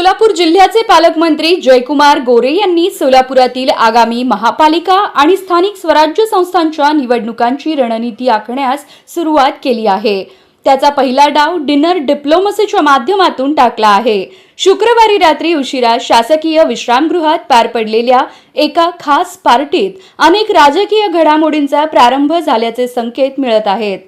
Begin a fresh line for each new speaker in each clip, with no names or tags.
सोलापूर जिल्ह्याचे पालकमंत्री जयकुमार गोरे यांनी सोलापुरातील आगामी महापालिका आणि स्थानिक स्वराज्य संस्थांच्या निवडणुकांची रणनीती आखण्यास सुरुवात केली आहे. त्याचा पहिला डाव डिनर डिप्लोमसीच्या माध्यमातून टाकला आहे. शुक्रवारी रात्री उशिरा शासकीय विश्रामगृहात पार पडलेल्या एका खास पार्टीत अनेक राजकीय घडामोडींचा प्रारंभ झाल्याचे संकेत मिळत आहेत.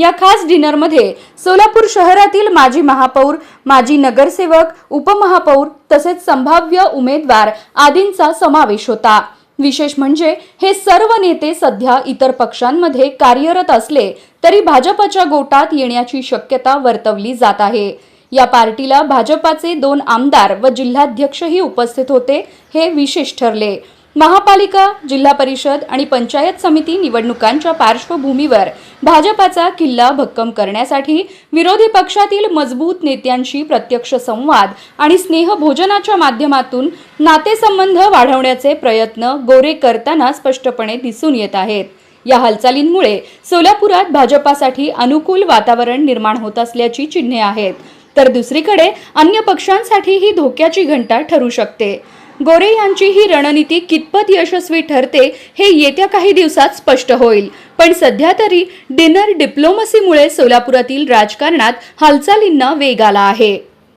या खास डिनरमध्ये सोलापूर शहरातील माजी महापौर माजी नगरसेवक उपमहापौर तसेच संभाव्य उमेदवार आदींचा समावेश होता. विशेष म्हणजे हे सर्व नेते सध्या इतर पक्षांमध्ये कार्यरत असले तरी भाजपच्या गोटात येण्याची शक्यता वर्तवली जात आहे. या पार्टीला भाजपाचे दोन आमदार व जिल्हाध्यक्षही उपस्थित होते हे विशेष ठरले. महापालिका जिल्हा परिषद आणि पंचायत समिती निवडणुकांच्या पार्श्वभूमीवर भाजपाचा किल्ला भक्कम करण्यासाठी विरोधी पक्षातील मजबूत नेत्यांशी प्रत्यक्ष संवाद आणि स्नेहभोजनाच्या माध्यमातून नातेसंबंध वाढवण्याचे प्रयत्न गोरे करताना स्पष्टपणे दिसून येत आहेत. या हालचालींमुळे सोलापुरात भाजपासाठी अनुकूल वातावरण निर्माण होत असल्याची चिन्हे आहेत. तर दुसरीकडे अन्य पक्षांसाठी ही धोक्याची घंटा ठरू शकते. गोरे यांची ही रणनीती कितपत यशस्वी ठरते हे येत्या काही दिवसात स्पष्ट होईल. पण सध्या तरी डिनर डिप्लोमसीमुळे सोलापुरातील राजकारणात हालचालींना वेग आला आहे.